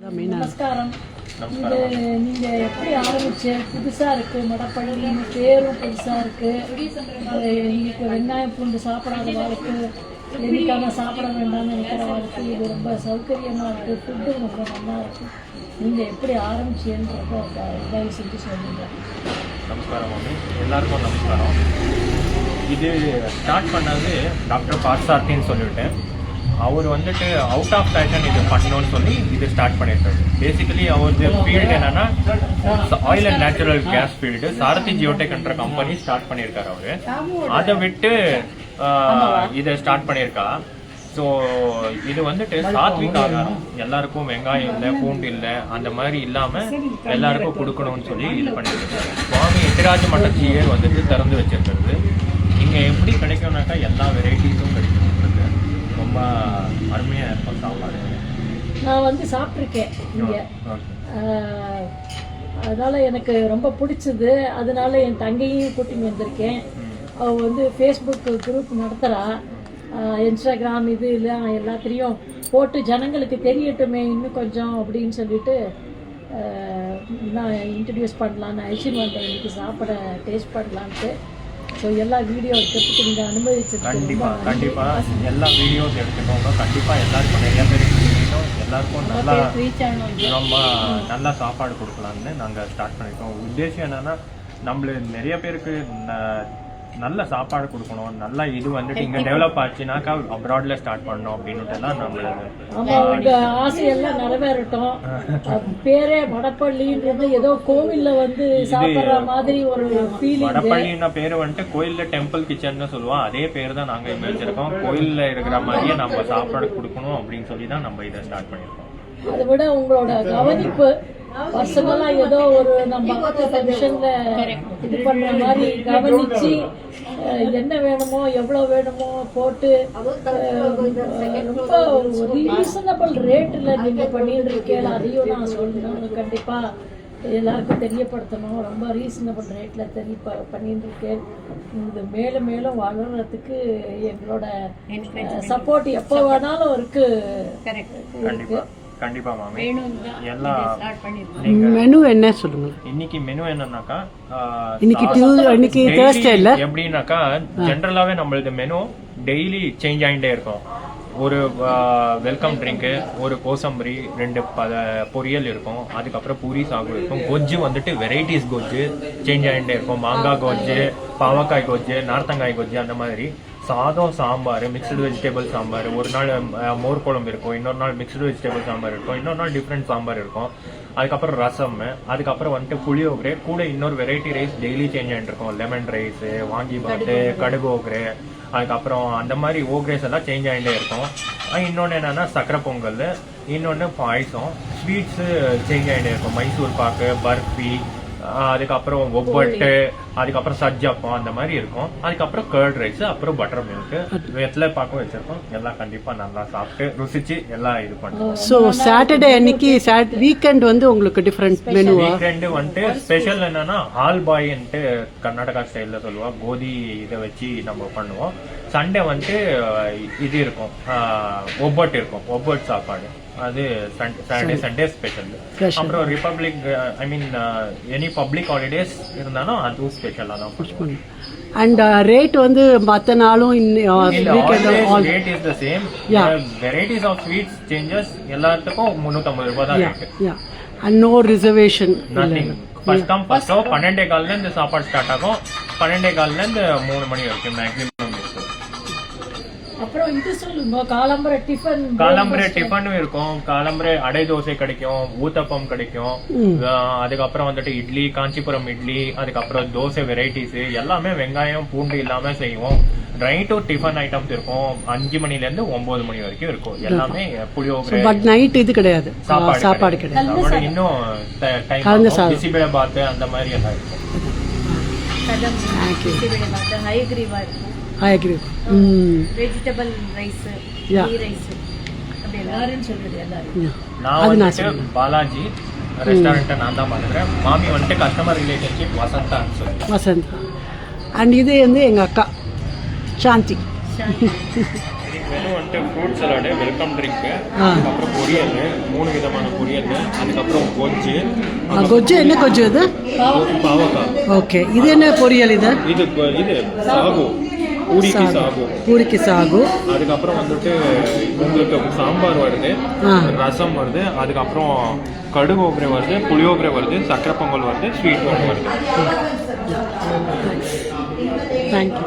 நமஸ்காரம். இது நீங்க எப்படி ஆரம்பிச்சு? புதுசா இருக்கு. மடப்பள்ளி பேரும் புதுசா இருக்கு. அது இன்னைக்கு வெங்காயம் பூண்டு சாப்பிடாத வாழ்க்கை. எதுக்காக சாப்பிட வேண்டாம்னு நினைக்கிற வாழ்க்கை. இது ரொம்ப சௌகரியமா இருக்கு. ஃபுட்டு ரொம்ப நல்லா இருக்கு. நீங்க எப்படி ஆரம்பிச்சீன்றத தயவு செஞ்சு சொல்லுங்க. நமஸ்காரம் மம்மி எல்லாருக்கும் நமஸ்காரம். இது ஸ்டார்ட் பண்ணது டாக்டர் பார்சார்த்தின்னு சொல்லிவிட்டு அவர் வந்துட்டு அவுட் ஆஃப் பேஷன் இது பண்ணணும்னு சொல்லி இது ஸ்டார்ட் பண்ணியிருக்காரு. பேசிக்கலி அவர் ஃபீல்டு என்னன்னா oil and natural gas field Sarathi ஜியோடெக்ன்ற company start பண்ணியிருக்காரு அவரு. அதை விட்டு இதை ஸ்டார்ட் பண்ணியிருக்கா. ஸோ இது வந்துட்டு சாத்விக் ஆகாரம். எல்லாருக்கும் வெங்காயம் இல்லை பூண்டு இல்லை அந்த மாதிரி இல்லாமல் எல்லாருக்கும் கொடுக்கணும்னு சொல்லி இது பண்ணியிருக்காரு. சுவாமி எட்டிராஜ மட்டச்சியே வந்துட்டு திறந்து வச்சிருக்கிறது. இங்கே எப்படி கிடைக்கும்னாக்கா எல்லா வெரைட்டிஸும் கிடைக்கும். ரொம்ப அருமையா இருக்கும் சாப்பாடு? நான் வந்து சாப்பிட்ருக்கேன் இங்க. அதனால எனக்கு ரொம்ப பிடிச்சது. அதனால என் தங்கையும் கூட்டின்னு வந்திருக்கேன். அவ வந்து ஃபேஸ்புக் குரூப் நடத்துகிறா இன்ஸ்டாகிராம் இது இல்லை எல்லாத்துலேயும் போட்டு ஜனங்களுக்கு தெரியட்டுமே இன்னும் கொஞ்சம் அப்படின்னு சொல்லிட்டு நான் இன்ட்ரடியூஸ் பண்ணலான்னு ஐஷன் வந்தேன் இன்னைக்கு சாப்பிட டேஸ்ட் பண்ணலான்ட்டு ஸோ எல்லா வீடியோ எடுக்கிறதுக்கு நீங்கள் அனுமதிச்சிருக்கீங்க கண்டிப்பா கண்டிப்பா. எல்லா வீடியோஸ் எடுத்துக்கோங்க. கண்டிப்பா எல்லாருக்கும் நிறைய பேருக்கு தெரியணும் எல்லாருக்கும் நல்லா ரொம்ப நல்லா சாப்பாடு கொடுக்கலாம்னு நாங்கள் ஸ்டார்ட் பண்ணியிருக்கோம் உத்தேசம் என்னன்னா நம்மளுக்கு நிறைய பேருக்கு நல்ல சாப்பாடு கொடுக்கணும் நல்ல இது வந்துட்டு இங்கே டெவலப் ஆச்சுனாக்கா அப்ராட்ல ஸ்டார்ட் பண்ணணும் அப்படின்னுட்டு எல்லாம் உங்க ஆசையெல்லாம் நிறைவேறட்டும். பேரே வடப்பள்ளின்றது ஏதோ கோவில்ல வந்து சாப்பிடுற மாதிரி ஒரு ஃபீலிங் வடப்பள்ளின பேர் வந்துட்டு கோயில்ல டெம்பிள் கிச்சன்னு சொல்லுவோம். அதே பேர் தான் நாங்கள் இங்கே வச்சிருக்கோம் கோயில்ல இருக்கிற மாதிரியே நம்ம சாப்பாடு கொடுக்கணும் அப்படின்னு சொல்லி தான் நம்ம இதை ஸ்டார்ட் பண்ணியிருக்கோம். அதை விட உங்களோட கவனிப்பு பர்சனலா ஏதோ ஒரு நம்ம ஃபங்க்ஷன்ல இது பண்ற மாதிரி கவனிச்சு என்ன வேணுமோ எவ்வளவு வேணுமோ போட்டு ரொம்ப ரீசனபிள் ரேட்ல நீங்க பண்ணிட்டு இருக்கீங்க அதையும் நான் சொல்லணும். கண்டிப்பா எல்லாருக்கும் தெரியப்படுத்தணும். ரொம்ப ரீசனபிள் ரேட்ல தெரிய பண்ணிட்டு இருக்கேன் இது மேலும் மேலும் வளர்றதுக்கு எங்களோட சப்போர்ட் எப்போ வேணாலும் இருக்கு. கண்டிப்பா. கண்டிப்பா மாமி. நீங்க மெனு என்ன சொல்லுங்கள் இன்னைக்கு மெனு என்னன்னாக்கா இன்னைக்கு இன்னைக்கு தேர்ஸ்டே இல்லை? எப்படின்னாக்கா ஜென்ரலாவே நம்மளது மெனு டெய்லி சேஞ்ச் ஆகிட்டே இருக்கும். ஒரு வெல்கம் ட்ரிங்க்கு ஒரு கோசம்பரி ரெண்டு பத பொரியல் இருக்கும். அதுக்கப்புறம் பூரி சாகு இருக்கும். கொஜ்ஜு வந்துட்டு வெரைட்டிஸ் கொஜ்ஜு சேஞ்ச் ஆகிட்டே இருக்கும். மாங்காய் கொஜ்ஜு பாவக்காய் கொஜ்ஜு நார்த்தங்காய் கொஜ்ஜு அந்த மாதிரி. சாதம் சாம்பார் மிக்சடு வெஜிடபிள் சாம்பார். ஒரு நாள் மோர் குழம்பு இருக்கும். இன்னொரு நாள் மிக்சடு வெஜிடபிள் சாம்பார் இருக்கும். இன்னொரு நாள் டிஃப்ரெண்ட் சாம்பார் இருக்கும். அதுக்கப்புறம் ரசம். அதுக்கப்புறம் வந்துட்டு புளியோகரே கூட இன்னொரு வெரைட்டி ரைஸ் டெய்லி சேஞ்ச் ஆகிட்டு இருக்கும். லெமன் ரைஸ் வாங்கி பாட்டு கடுகு ஓகரே அதுக்கப்புறம் அந்த மாதிரி ஓக்ரேஸ் எல்லாம் சேஞ்ச் ஆகிட்டே இருக்கும். இன்னொன்று என்னன்னா சக்கரை பொங்கல். இன்னொன்று பாயசம். ஸ்வீட்ஸு சேஞ்ச் ஆகிட்டே இருக்கும். மைசூர் பாக்கு பர்ஃபி அதுக்கப்புறம் ஒப்பட்டு அதுக்கப்புறம் சஜ்ஜப்பம் அந்த மாதிரி இருக்கும். அதுக்கப்புறம் கர்ட் ரைஸ் அப்புறம் பட்டர் மில்க் வெத்தலை பாக்கும் வச்சிருக்கோம். எல்லாம் கண்டிப்பா நல்லா சாப்பிட்டு ருசிச்சு எல்லாம் இது பண்ணுவோம். ஸோ சாட்டர்டே அன்னைக்கு வீக்கெண்ட் வந்து உங்களுக்கு டிஃப்ரெண்ட் மெனுவா வீக்கெண்டு வந்துட்டு ஸ்பெஷல் என்னன்னா ஹால் பாய்ன்ட்டு கர்நாடகா ஸ்டைல்ல சொல்லுவா. கோதி இதை வச்சு நம்ம பண்ணுவோம். சண்டே வந்துட்டு இது இருக்கும். ஆஹ், ஒப்பட்டு இருக்கும். ஒப்பட் சாப்பாடு. அது சாட்டர்டே சண்டே ஸ்பெஷல் Special. அப்புறம் republic I mean any public holidays இருந்தாலும் அதுவும் ஸ்பெஷலாக தான் அண்ட் ரேட் வந்து மற்ற நாளும் rate is the same. Varieties of sweets changes எல்லாத்துக்கும் முந்நூற்றம்பது ரூபாய் தான் இருக்கு. And no reservation nothing first come first பன்னெண்டே கால்ல இருந்து சாப்பாடு ஸ்டார்ட் ஆகும். பன்னெண்டே கால்ல இருந்து மூணு மணி வரைக்கும் மேக்ஸிமம் அப்புறம் இது சொல்லுங்க காலம்பரை டிஃபன் காலம்பரை டிஃபனும் இருக்கும். காலம்பரை அடை தோசை கிடைக்கும் ஊத்தப்பம் கிடைக்கும். அதுக்கப்புறம் வந்துட்டு இட்லி காஞ்சிபுரம் இட்லி அதுக்கப்புறம் தோசை வெரைட்டிஸ் எல்லாமே வெங்காயம் பூண்டு இல்லாம செய்வோம். ட்ரை டு டிஃபன் ஐட்டம்ஸ் இருக்கும். அஞ்சு மணில இருந்து ஒன்பது மணி வரைக்கும் இருக்கும். எல்லாமே புளியோகரை பட் நைட் இது கிடையாது. சாப்பாடு சாப்பாடு கிடையாது. இன்னும் டைம் பாத்து அந்த மாதிரி எல்லாம் இருக்கும். ஹைகிரீவா இருக்கும். I agree vegetable rice rice. நான் வந்துட்டு பாலாஜி ரெஸ்டாரண்ட்டை நான் தான் பண்ணுறேன் மாமி வந்துட்டு கஸ்டமர் ரிலேஷன்ஷிப் வசந்தான்னு சொல்லி வசந்த் அண்ட் இது வந்து எங்கள் அக்கா சாந்தி வந்துட்டு ஃப்ரூட் சலாடு வெல்கம் ட்ரிங்க்கு ஆ. அதுக்கப்புறம் பொரியல் மூணு விதமான பொரியல் அதுக்கப்புறம் கொஜ்ஜு ஆ, கொஜ்ஜு என்ன கொஜ்ஜு இது பாவக்காய் ஓகே இது என்ன பொரியல் இது இது கொ- இது சாகு பூரிக்கு சாகு பூரிக்கு சாகு அதுக்கப்புறம் வந்துட்டு உங்களுக்கு சாம்பார் வருது. ரசம் வருது அதுக்கப்புறம் கடுகோபுரை வருது புளியோகரை வருது சக்கரை பொங்கல் வருது ஸ்வீட் ஒன்று வருது. தேங்க்யூ